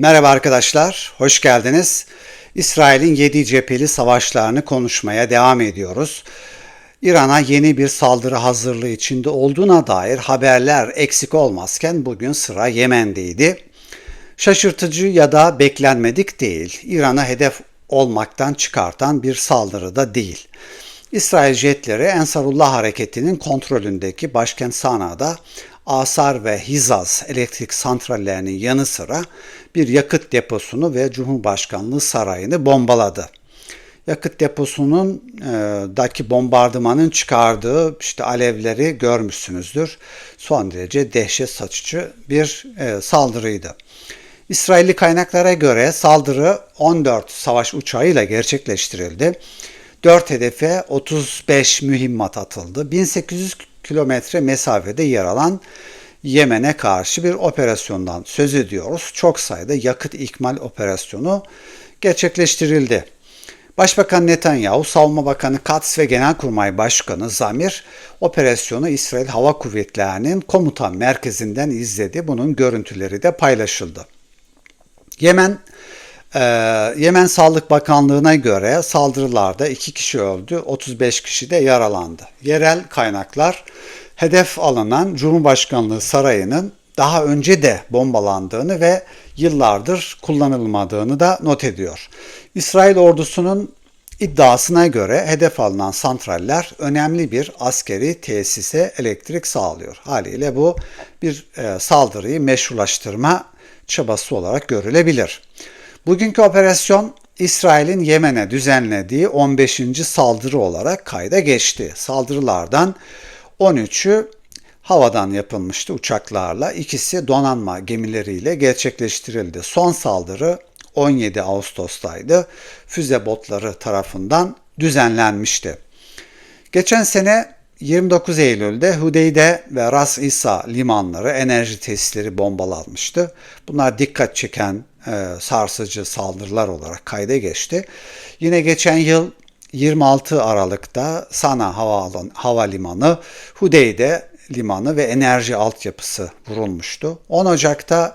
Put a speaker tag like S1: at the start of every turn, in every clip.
S1: Merhaba arkadaşlar, hoş geldiniz. İsrail'in 7 cepheli savaşlarını konuşmaya devam ediyoruz. İran'a yeni bir saldırı hazırlığı içinde olduğuna dair haberler eksik olmazken bugün sıra Yemen'deydi. Şaşırtıcı ya da beklenmedik değil, İran'a hedef olmaktan çıkartan bir saldırı da değil. İsrail jetleri Ensarullah hareketinin kontrolündeki başkent Sana'da Asar ve Hizaz elektrik santrallerinin yanı sıra bir yakıt deposunu ve Cumhurbaşkanlığı sarayını bombaladı. Yakıt deposunun e, daki bombardımanın çıkardığı işte alevleri görmüşsünüzdür. Son derece dehşet saçıcı bir e, saldırıydı. İsrailli kaynaklara göre saldırı 14 savaş uçağıyla gerçekleştirildi. 4 hedefe 35 mühimmat atıldı. 1800 kilometre mesafede yer alan Yemen'e karşı bir operasyondan söz ediyoruz. Çok sayıda yakıt ikmal operasyonu gerçekleştirildi. Başbakan Netanyahu, Savunma Bakanı Katz ve Genelkurmay Başkanı Zamir operasyonu İsrail Hava Kuvvetleri'nin komutan merkezinden izledi. Bunun görüntüleri de paylaşıldı. Yemen ee, Yemen Sağlık Bakanlığı'na göre saldırılarda 2 kişi öldü, 35 kişi de yaralandı. Yerel kaynaklar hedef alınan Cumhurbaşkanlığı Sarayı'nın daha önce de bombalandığını ve yıllardır kullanılmadığını da not ediyor. İsrail ordusunun iddiasına göre hedef alınan santraller önemli bir askeri tesise elektrik sağlıyor. Haliyle bu bir e, saldırıyı meşrulaştırma çabası olarak görülebilir. Bugünkü operasyon İsrail'in Yemen'e düzenlediği 15. saldırı olarak kayda geçti. Saldırılardan 13'ü havadan yapılmıştı uçaklarla, ikisi donanma gemileriyle gerçekleştirildi. Son saldırı 17 Ağustos'taydı. Füze botları tarafından düzenlenmişti. Geçen sene 29 Eylül'de Hudeyde ve Ras İsa limanları enerji tesisleri bombalanmıştı. Bunlar dikkat çeken sarsıcı saldırılar olarak kayda geçti. Yine geçen yıl 26 Aralık'ta Sana Havaalan, Havalimanı, Hudeyde limanı ve enerji altyapısı vurulmuştu. 10 Ocak'ta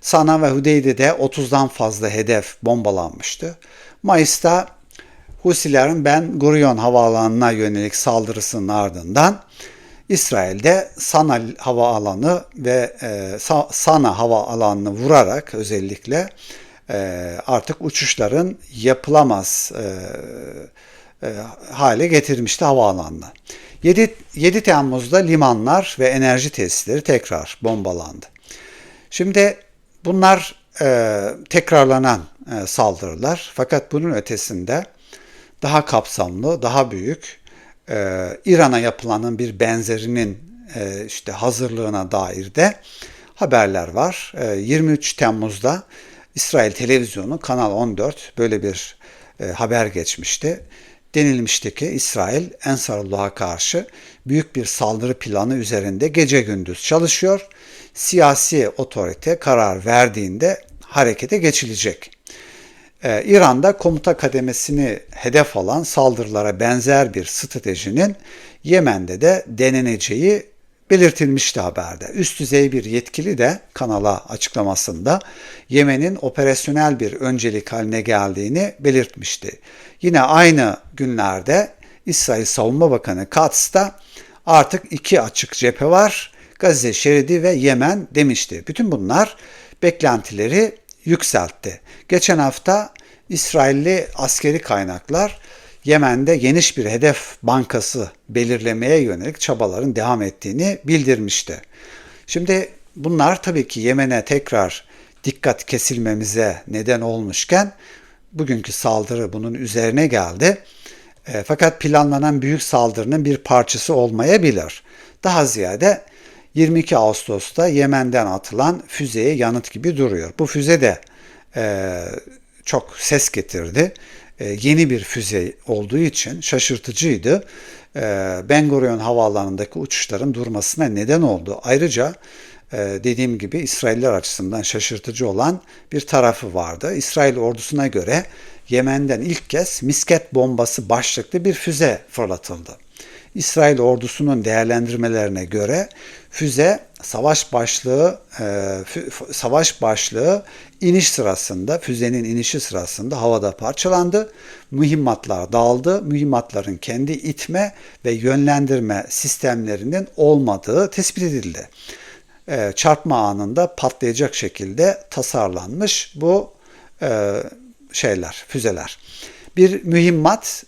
S1: Sana ve Hudeyde'de 30'dan fazla hedef bombalanmıştı. Mayıs'ta Husilerin Ben Gurion havaalanına yönelik saldırısının ardından İsrail'de Sana havaalanı ve e, Sana havaalanını vurarak özellikle e, artık uçuşların yapılamaz e, e, hale getirmişti havaalanına. 7, 7 Temmuz'da limanlar ve enerji tesisleri tekrar bombalandı. Şimdi bunlar e, tekrarlanan e, saldırılar fakat bunun ötesinde daha kapsamlı, daha büyük e, İran'a yapılanın bir benzerinin e, işte hazırlığına dair de haberler var. E, 23 Temmuz'da İsrail televizyonu Kanal 14 böyle bir e, haber geçmişti. Denilmişti ki İsrail Ensarullah'a karşı büyük bir saldırı planı üzerinde gece gündüz çalışıyor. Siyasi otorite karar verdiğinde harekete geçilecek. Ee, İran'da komuta kademesini hedef alan saldırılara benzer bir stratejinin Yemen'de de deneneceği belirtilmişti haberde. Üst düzey bir yetkili de kanala açıklamasında Yemen'in operasyonel bir öncelik haline geldiğini belirtmişti. Yine aynı günlerde İsrail Savunma Bakanı Katz da artık iki açık cephe var. Gazze şeridi ve Yemen demişti. Bütün bunlar beklentileri yükseltti. Geçen hafta İsrailli askeri kaynaklar Yemen'de geniş bir hedef bankası belirlemeye yönelik çabaların devam ettiğini bildirmişti. Şimdi bunlar tabii ki Yemen'e tekrar dikkat kesilmemize neden olmuşken bugünkü saldırı bunun üzerine geldi. E, fakat planlanan büyük saldırının bir parçası olmayabilir. Daha ziyade 22 Ağustos'ta Yemen'den atılan füzeye yanıt gibi duruyor. Bu füze de e, çok ses getirdi. E, yeni bir füze olduğu için şaşırtıcıydı. E, ben Gurion havaalanındaki uçuşların durmasına neden oldu. Ayrıca e, dediğim gibi İsrailler açısından şaşırtıcı olan bir tarafı vardı. İsrail ordusuna göre Yemen'den ilk kez misket bombası başlıklı bir füze fırlatıldı. İsrail ordusunun değerlendirmelerine göre füze savaş başlığı e, savaş başlığı iniş sırasında füzenin inişi sırasında havada parçalandı. Mühimmatlar dağıldı. Mühimmatların kendi itme ve yönlendirme sistemlerinin olmadığı tespit edildi. E, çarpma anında patlayacak şekilde tasarlanmış bu e, şeyler, füzeler. Bir mühimmat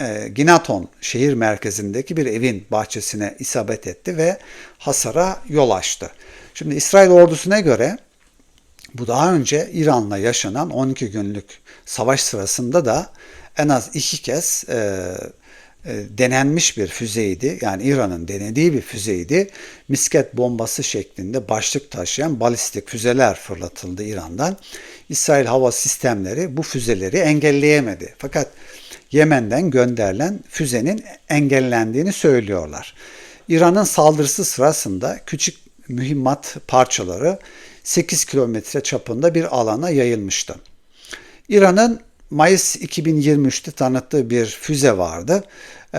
S1: e, Ginaton şehir merkezindeki bir evin bahçesine isabet etti ve hasara yol açtı. Şimdi İsrail ordusuna göre bu daha önce İran'la yaşanan 12 günlük savaş sırasında da en az iki kez e, e, denenmiş bir füzeydi. Yani İran'ın denediği bir füzeydi. Misket bombası şeklinde başlık taşıyan balistik füzeler fırlatıldı İran'dan. İsrail hava sistemleri bu füzeleri engelleyemedi. Fakat Yemen'den gönderilen füzenin engellendiğini söylüyorlar. İran'ın saldırısı sırasında küçük mühimmat parçaları 8 kilometre çapında bir alana yayılmıştı. İran'ın Mayıs 2023'te tanıttığı bir füze vardı. Ee,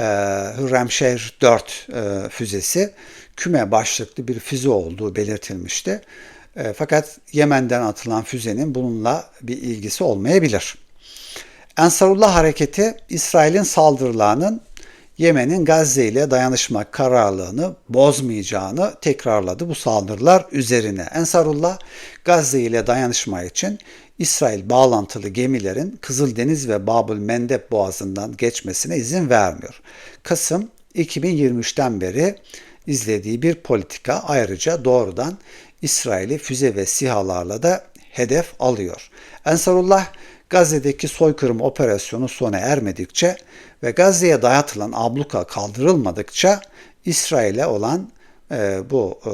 S1: Hürremşehir 4 e, füzesi küme başlıklı bir füze olduğu belirtilmişti. E, fakat Yemen'den atılan füzenin bununla bir ilgisi olmayabilir. Ensarullah hareketi İsrail'in saldırılarının Yemen'in Gazze ile dayanışma kararlılığını bozmayacağını tekrarladı bu saldırılar üzerine. Ensarullah Gazze ile dayanışma için İsrail bağlantılı gemilerin Kızıldeniz ve Babül Mendeb boğazından geçmesine izin vermiyor. Kasım 2023'ten beri izlediği bir politika ayrıca doğrudan İsrail'i füze ve sihalarla da hedef alıyor. Ensarullah Gazze'deki soykırım operasyonu sona ermedikçe ve Gazze'ye dayatılan abluka kaldırılmadıkça İsrail'e olan e, bu e,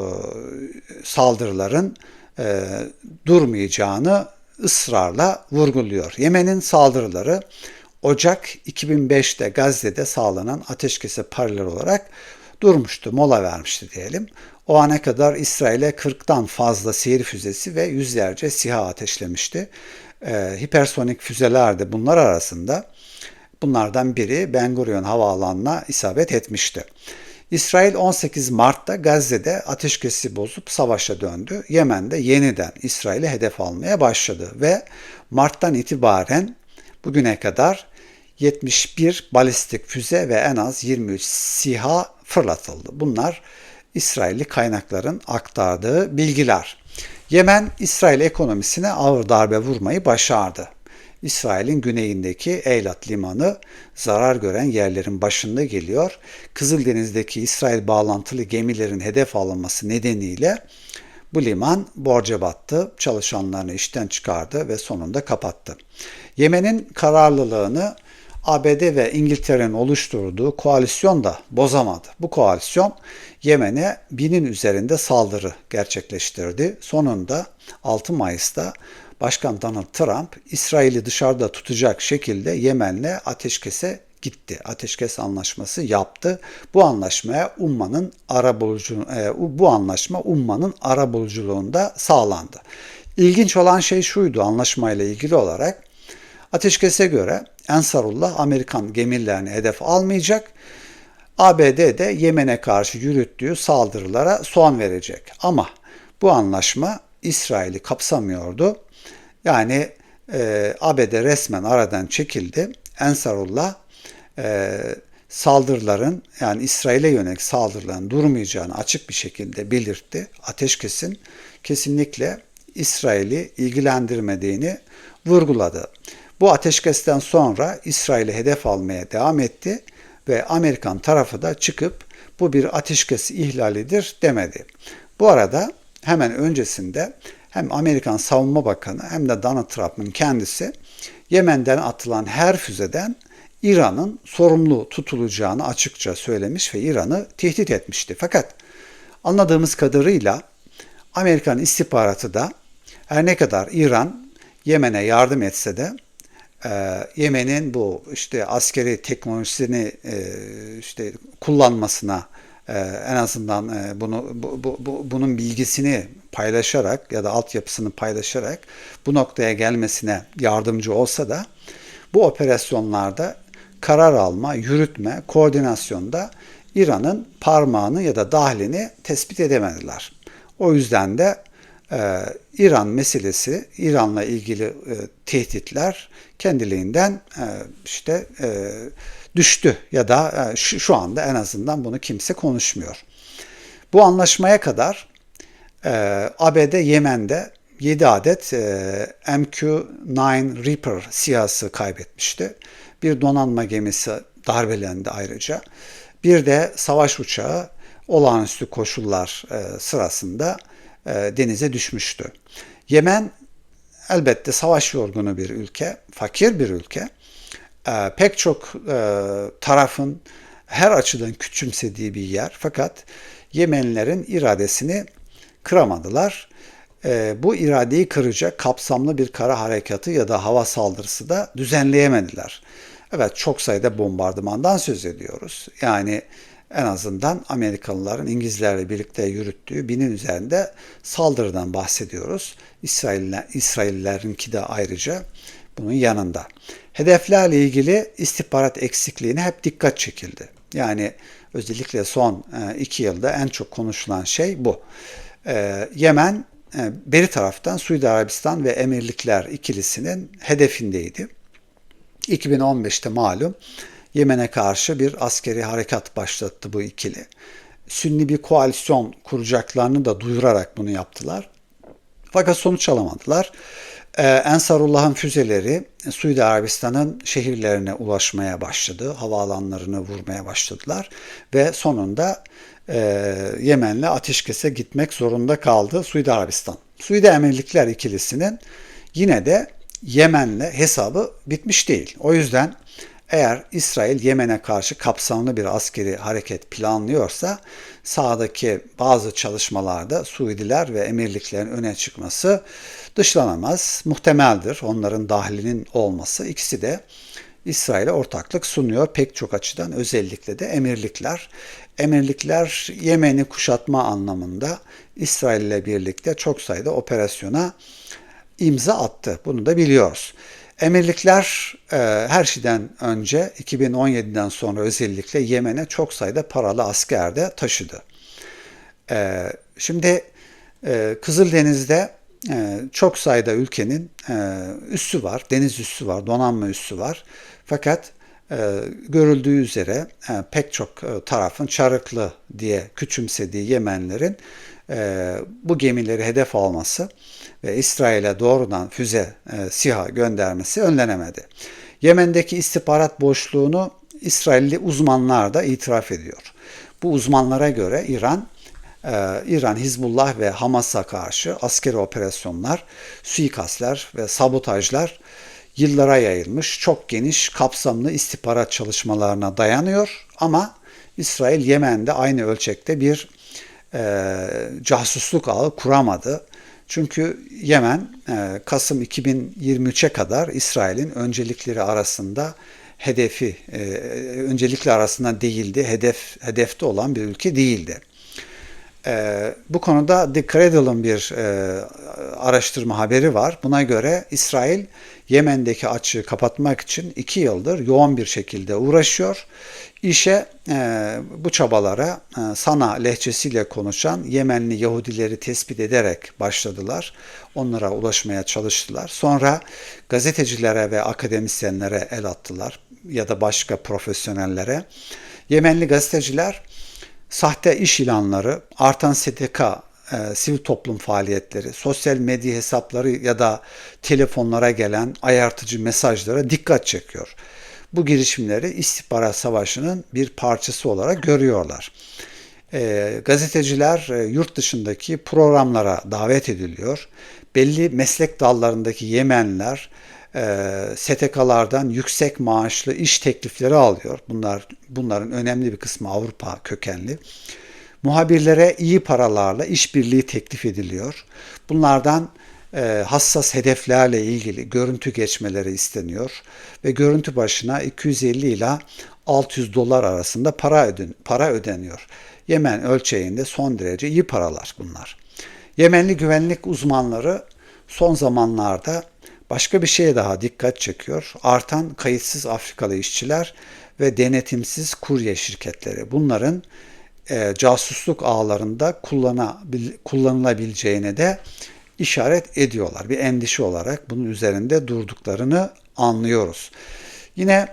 S1: saldırıların e, durmayacağını ısrarla vurguluyor. Yemen'in saldırıları Ocak 2005'te Gazze'de sağlanan ateşkese paralel olarak durmuştu, mola vermişti diyelim. O ana kadar İsrail'e 40'tan fazla seyir füzesi ve yüzlerce SİHA ateşlemişti. E, hipersonik füzeler de bunlar arasında. Bunlardan biri Ben Gurion Havaalanı'na isabet etmişti. İsrail 18 Mart'ta Gazze'de ateşkesi bozup savaşa döndü. Yemen'de yeniden İsrail'i hedef almaya başladı ve Mart'tan itibaren bugüne kadar 71 balistik füze ve en az 23 SİHA fırlatıldı. Bunlar İsrailli kaynakların aktardığı bilgiler. Yemen, İsrail ekonomisine ağır darbe vurmayı başardı. İsrail'in güneyindeki Eylat limanı zarar gören yerlerin başında geliyor. Kızıldeniz'deki İsrail bağlantılı gemilerin hedef alınması nedeniyle bu liman borca battı, çalışanlarını işten çıkardı ve sonunda kapattı. Yemen'in kararlılığını ABD ve İngiltere'nin oluşturduğu koalisyon da bozamadı. Bu koalisyon Yemen'e binin üzerinde saldırı gerçekleştirdi. Sonunda 6 Mayıs'ta Başkan Donald Trump İsrail'i dışarıda tutacak şekilde Yemen'le ateşkese gitti. Ateşkes anlaşması yaptı. Bu anlaşmaya Umma'nın ara bulucu, e, bu anlaşma Umma'nın ara buluculuğunda sağlandı. İlginç olan şey şuydu anlaşmayla ilgili olarak. Ateşkese göre Ensarullah Amerikan gemilerini hedef almayacak. ABD de Yemen'e karşı yürüttüğü saldırılara son verecek. Ama bu anlaşma İsrail'i kapsamıyordu. Yani e, ABD resmen aradan çekildi. Ensarullah e, saldırıların yani İsrail'e yönelik saldırıların durmayacağını açık bir şekilde belirtti. Ateşkesin kesinlikle İsrail'i ilgilendirmediğini vurguladı. Bu ateşkesten sonra İsrail'i hedef almaya devam etti ve Amerikan tarafı da çıkıp bu bir ateşkes ihlalidir demedi. Bu arada hemen öncesinde hem Amerikan Savunma Bakanı hem de Donald Trump'ın kendisi Yemen'den atılan her füzeden İran'ın sorumlu tutulacağını açıkça söylemiş ve İran'ı tehdit etmişti. Fakat anladığımız kadarıyla Amerikan istihbaratı da her ne kadar İran Yemen'e yardım etse de e, Yemen'in bu işte askeri teknolojisini e, işte kullanmasına e, en azından e, bunu bu, bu, bu, bunun bilgisini paylaşarak ya da altyapısını paylaşarak bu noktaya gelmesine yardımcı olsa da bu operasyonlarda karar alma, yürütme, koordinasyonda İran'ın parmağını ya da dahlini tespit edemediler. O yüzden de e, İran meselesi, İran'la ilgili e, tehditler kendiliğinden e, işte e, düştü ya da e, şu, anda en azından bunu kimse konuşmuyor. Bu anlaşmaya kadar ABD Yemen'de 7 adet e, MQ-9 Reaper siyası kaybetmişti. Bir donanma gemisi darbelendi ayrıca. Bir de savaş uçağı olağanüstü koşullar e, sırasında denize düşmüştü. Yemen elbette savaş yorgunu bir ülke, fakir bir ülke. E, pek çok e, tarafın her açıdan küçümsediği bir yer. Fakat Yemenlilerin iradesini kıramadılar. E, bu iradeyi kıracak kapsamlı bir kara harekatı ya da hava saldırısı da düzenleyemediler. Evet çok sayıda bombardımandan söz ediyoruz. Yani en azından Amerikalıların İngilizlerle birlikte yürüttüğü binin üzerinde saldırıdan bahsediyoruz. İsrailler, İsraillerinki de ayrıca bunun yanında. Hedeflerle ilgili istihbarat eksikliğine hep dikkat çekildi. Yani özellikle son e, iki yılda en çok konuşulan şey bu. E, Yemen e, beri taraftan Suudi Arabistan ve Emirlikler ikilisinin hedefindeydi. 2015'te malum Yemen'e karşı bir askeri harekat başlattı bu ikili. Sünni bir koalisyon kuracaklarını da duyurarak bunu yaptılar. Fakat sonuç alamadılar. Ee, Ensarullah'ın füzeleri Suudi Arabistan'ın şehirlerine ulaşmaya başladı. Havaalanlarını vurmaya başladılar. Ve sonunda e, Yemen'le ateşkese gitmek zorunda kaldı Suudi Arabistan. Suudi Emirlikler ikilisinin yine de Yemen'le hesabı bitmiş değil. O yüzden eğer İsrail Yemen'e karşı kapsamlı bir askeri hareket planlıyorsa sahadaki bazı çalışmalarda Suudiler ve emirliklerin öne çıkması dışlanamaz, muhtemeldir. Onların dahilinin olması ikisi de İsrail'e ortaklık sunuyor pek çok açıdan özellikle de emirlikler. Emirlikler Yemen'i kuşatma anlamında İsrail ile birlikte çok sayıda operasyona imza attı. Bunu da biliyoruz. Emirlikler e, her şeyden önce 2017'den sonra özellikle Yemen'e çok sayıda paralı asker de taşıdı. E, şimdi e, Kızıldeniz'de e, çok sayıda ülkenin e, üssü var, deniz üssü var, donanma üssü var. Fakat e, görüldüğü üzere e, pek çok e, tarafın çarıklı diye küçümsediği Yemenlerin e, bu gemileri hedef alması ve İsrail'e doğrudan füze e, SİHA göndermesi önlenemedi. Yemen'deki istihbarat boşluğunu İsrailli uzmanlar da itiraf ediyor. Bu uzmanlara göre İran e, İran, Hizbullah ve Hamas'a karşı askeri operasyonlar, suikastler ve sabotajlar yıllara yayılmış çok geniş kapsamlı istihbarat çalışmalarına dayanıyor ama İsrail Yemen'de aynı ölçekte bir e, casusluk ağı kuramadı. Çünkü Yemen e, Kasım 2023'e kadar İsrail'in öncelikleri arasında hedefi e, öncelikli arasında değildi, hedef hedefte olan bir ülke değildi. E, bu konuda The Cradle'ın bir e, araştırma haberi var. Buna göre İsrail Yemen'deki açığı kapatmak için iki yıldır yoğun bir şekilde uğraşıyor. İşe e, bu çabalara e, Sana lehçesiyle konuşan Yemenli Yahudileri tespit ederek başladılar. Onlara ulaşmaya çalıştılar. Sonra gazetecilere ve akademisyenlere el attılar ya da başka profesyonellere. Yemenli gazeteciler sahte iş ilanları, artan STK e, sivil toplum faaliyetleri, sosyal medya hesapları ya da telefonlara gelen ayartıcı mesajlara dikkat çekiyor. Bu girişimleri istihbarat savaşının bir parçası olarak görüyorlar. E, gazeteciler e, yurt dışındaki programlara davet ediliyor. Belli meslek dallarındaki Yemenliler e, STK'lardan yüksek maaşlı iş teklifleri alıyor. Bunlar bunların önemli bir kısmı Avrupa kökenli. Muhabirlere iyi paralarla işbirliği teklif ediliyor. Bunlardan e, hassas hedeflerle ilgili görüntü geçmeleri isteniyor ve görüntü başına 250 ila 600 dolar arasında para, öden, para ödeniyor. Yemen ölçeğinde son derece iyi paralar bunlar. Yemenli güvenlik uzmanları son zamanlarda başka bir şeye daha dikkat çekiyor. Artan kayıtsız Afrikalı işçiler ve denetimsiz kurye şirketleri. Bunların e, casusluk ağlarında kullanabil, kullanılabileceğine de işaret ediyorlar. Bir endişe olarak bunun üzerinde durduklarını anlıyoruz. Yine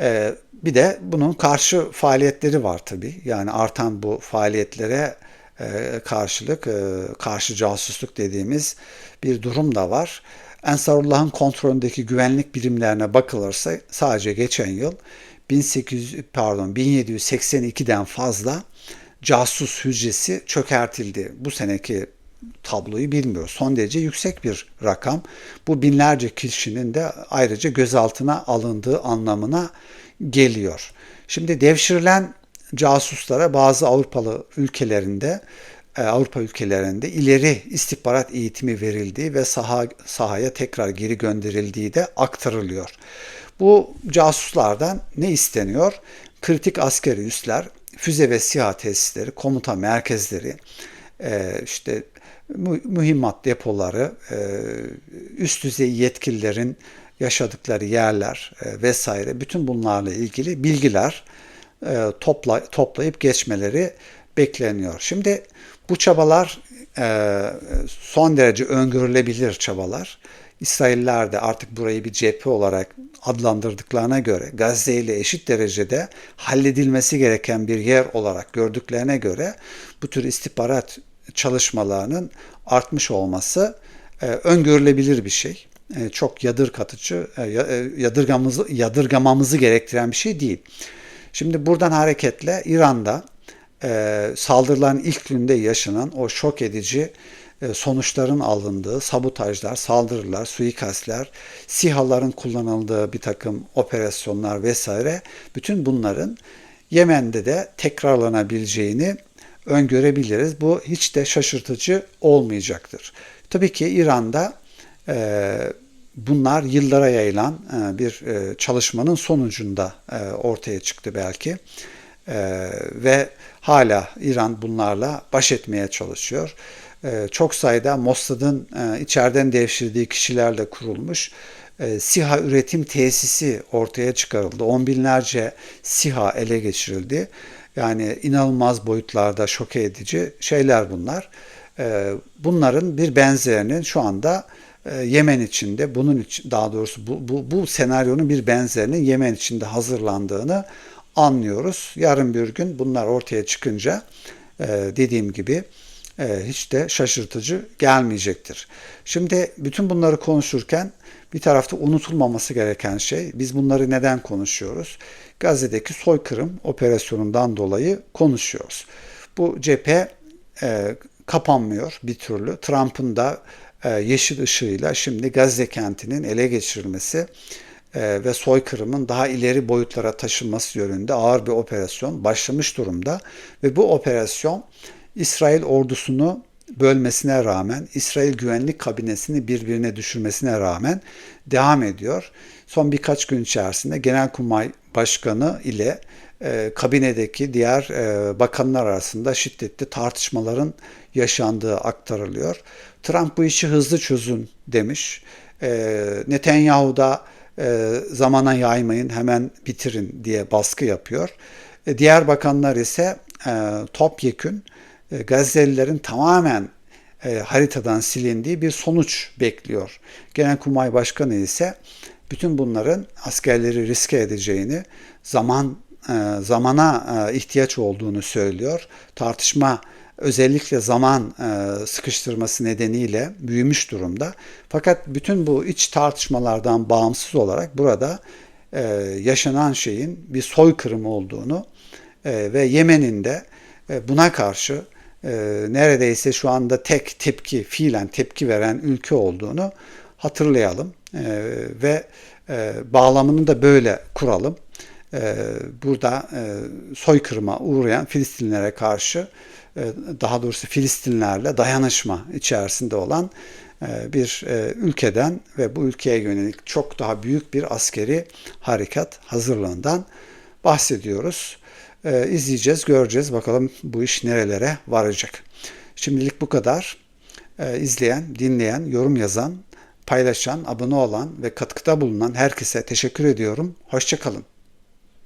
S1: e, bir de bunun karşı faaliyetleri var tabii. Yani artan bu faaliyetlere e, karşılık e, karşı casusluk dediğimiz bir durum da var. Ensarullah'ın kontrolündeki güvenlik birimlerine bakılırsa sadece geçen yıl 1800 pardon 1782'den fazla casus hücresi çökertildi. Bu seneki tabloyu bilmiyor. Son derece yüksek bir rakam. Bu binlerce kişinin de ayrıca gözaltına alındığı anlamına geliyor. Şimdi devşirilen casuslara bazı Avrupalı ülkelerinde Avrupa ülkelerinde ileri istihbarat eğitimi verildiği ve saha, sahaya tekrar geri gönderildiği de aktarılıyor. Bu casuslardan ne isteniyor? Kritik askeri üsler, füze ve siha tesisleri, komuta merkezleri, e, işte mühimmat depoları, e, üst düzey yetkililerin yaşadıkları yerler vesaire bütün bunlarla ilgili bilgiler topla, toplayıp geçmeleri bekleniyor. Şimdi bu çabalar son derece öngörülebilir çabalar. İsrailler de artık burayı bir cephe olarak adlandırdıklarına göre Gazze ile eşit derecede halledilmesi gereken bir yer olarak gördüklerine göre bu tür istihbarat çalışmalarının artmış olması e, öngörülebilir bir şey. E, çok yadır katıcı, e, e, yadırgamamızı, yadırgamamızı gerektiren bir şey değil. Şimdi buradan hareketle İran'da e, saldırıların ilk günde yaşanan o şok edici e, sonuçların alındığı sabotajlar, saldırılar, suikastler, sihaların kullanıldığı bir takım operasyonlar vesaire bütün bunların Yemen'de de tekrarlanabileceğini öngörebiliriz. Bu hiç de şaşırtıcı olmayacaktır. Tabii ki İran'da e, bunlar yıllara yayılan e, bir e, çalışmanın sonucunda e, ortaya çıktı belki. E, ve hala İran bunlarla baş etmeye çalışıyor. E, çok sayıda Mossad'ın e, içeriden devşirdiği kişilerle kurulmuş e, SİHA üretim tesisi ortaya çıkarıldı. On binlerce SİHA ele geçirildi. Yani inanılmaz boyutlarda şok edici şeyler bunlar. Bunların bir benzerinin şu anda e, Yemen içinde bunun için daha doğrusu bu, bu, bu senaryonun bir benzerinin Yemen içinde hazırlandığını anlıyoruz. Yarın bir gün bunlar ortaya çıkınca e, dediğim gibi e, hiç de şaşırtıcı gelmeyecektir. Şimdi bütün bunları konuşurken bir tarafta unutulmaması gereken şey biz bunları neden konuşuyoruz? Gazze'deki soykırım operasyonundan dolayı konuşuyoruz. Bu cephe e, kapanmıyor bir türlü. Trump'ın da e, yeşil ışığıyla şimdi Gazze kentinin ele geçirilmesi ve soykırımın daha ileri boyutlara taşınması yönünde ağır bir operasyon başlamış durumda ve bu operasyon İsrail ordusunu bölmesine rağmen, İsrail güvenlik kabinesini birbirine düşürmesine rağmen devam ediyor. Son birkaç gün içerisinde Genelkurmay Başkanı ile e, kabinedeki diğer e, bakanlar arasında şiddetli tartışmaların yaşandığı aktarılıyor. Trump bu işi hızlı çözün demiş. E, Netanyahu da e, zamana yaymayın hemen bitirin diye baskı yapıyor. E, diğer bakanlar ise e, topyekün e, Gazze'lilerin tamamen e, haritadan silindiği bir sonuç bekliyor. Genelkurmay Başkanı ise bütün bunların askerleri riske edeceğini, zaman e, zamana e, ihtiyaç olduğunu söylüyor. Tartışma özellikle zaman e, sıkıştırması nedeniyle büyümüş durumda. Fakat bütün bu iç tartışmalardan bağımsız olarak burada e, yaşanan şeyin bir soykırım olduğunu e, ve Yemen'in de buna karşı neredeyse şu anda tek tepki, fiilen tepki veren ülke olduğunu hatırlayalım ve bağlamını da böyle kuralım. Burada e, soykırıma uğrayan Filistinlere karşı daha doğrusu Filistinlerle dayanışma içerisinde olan e, bir e, ülkeden ve bu ülkeye yönelik çok daha büyük bir askeri harekat hazırlığından bahsediyoruz. İzleyeceğiz, göreceğiz. Bakalım bu iş nerelere varacak. Şimdilik bu kadar. İzleyen, dinleyen, yorum yazan, paylaşan, abone olan ve katkıda bulunan herkese teşekkür ediyorum. Hoşçakalın.